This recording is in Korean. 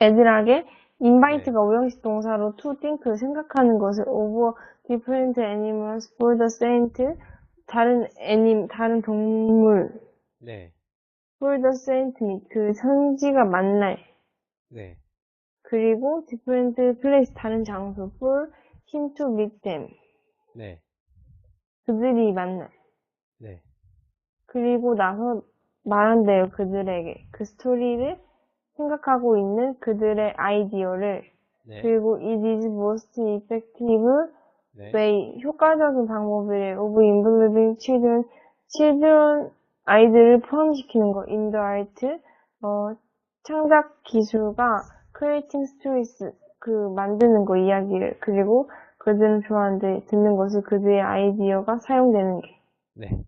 애들에게 invite가 오형식 동사로 to think 생각하는 것을 over different animals for the saint 다른 애님 다른 동물 네. for the saint 및그 선지가 만날 네. 그리고 different place 다른 장소 for him to meet them 네. 그들이 만날 네. 그리고 나서 말한대요 그들에게 그 스토리를 생각하고 있는 그들의 아이디어를 네. 그리고 it is most effective 네. way 효과적인 방법이래요 of involving children children 아이들을 포함시키는 거 in the art 어, 창작 기술과 creating stories 그 만드는 거 이야기를 그리고 그들은 좋아하는데 듣는 것을 그들의 아이디어가 사용되는 게 네.